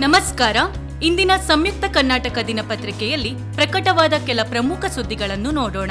ನಮಸ್ಕಾರ. ಇಂದಿನ ಸಂಯುಕ್ತ ಕರ್ನಾಟಕ ದಿನಪತ್ರಿಕೆಯಲ್ಲಿ ಪ್ರಕಟವಾದ ಕೆಲ ಪ್ರಮುಖ ಸುದ್ದಿಗಳನ್ನು ನೋಡೋಣ.